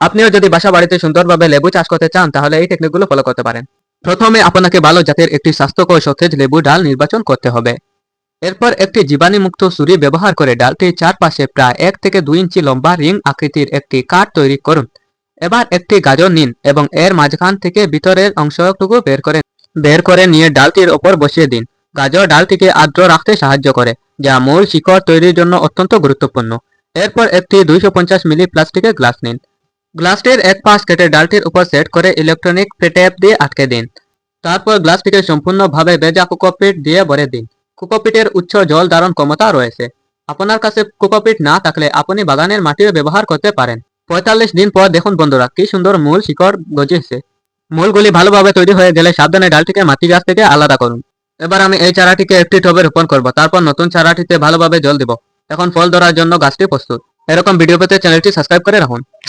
আপনিও যদি বাসা বাড়িতে সুন্দরভাবে লেবু চাষ করতে চান, তাহলে এই টেকনিকগুলো ফলো করতে পারেন। প্রথমে আপনাকে ভালো জাতের একটি স্বাস্থ্যকর সতেজ লেবু ডাল নির্বাচন করতে হবে। এরপর একটি জীবাণুমুক্ত ছুরি ব্যবহার করে ডালটির চারপাশে প্রায় এক থেকে দুই ইঞ্চি লম্বা রিং আকৃতির একটি কাঠ তৈরি করুন। এবার একটি গাজর নিন এবং এর মাঝখান থেকে ভিতরের অংশটুকু বের করে বের করে নিয়ে ডালটির ওপর বসিয়ে দিন। গাজর ডালটিকে আর্দ্র রাখতে সাহায্য করে, যা মূল শিকড় তৈরির জন্য অত্যন্ত গুরুত্বপূর্ণ। এরপর একটি দুইশো পঞ্চাশ মিলি প্লাস্টিকের গ্লাস নিন। গ্লাসটির এক পাশ কেটে ডালটির উপর সেট করে ইলেকট্রনিক টেপ দিয়ে আটকে দিন। তারপর গ্লাসটিকে সম্পূর্ণভাবে ভেজা কোকোপিট দিয়ে ভরে দিন। কোকোপিটের উচ্চ জল ধারণ ক্ষমতা রয়েছে। আপনার কাছে কোকোপিট না থাকলে আপনি বাগানের মাটিও ব্যবহার করতে পারেন। পঁয়তাল্লিশ দিন পর দেখুন বন্ধুরা, কি সুন্দর মূল শিকড় গজিয়েছে। মূলগুলি ভালোভাবে তৈরি হয়ে গেলে সাবধানে ডালটিকে মাটি গাছ থেকে আলাদা করুন। এবার আমি এই চারাটিকে একটি টবে রোপণ করব, তারপর নতুন চারাটিতে ভালোভাবে জল দেব। এখন ফল ধরার জন্য গাছটি প্রস্তুত। এরকম ভিডিও পেতে চ্যানেলটি সাবস্ক্রাইব করে রাখুন।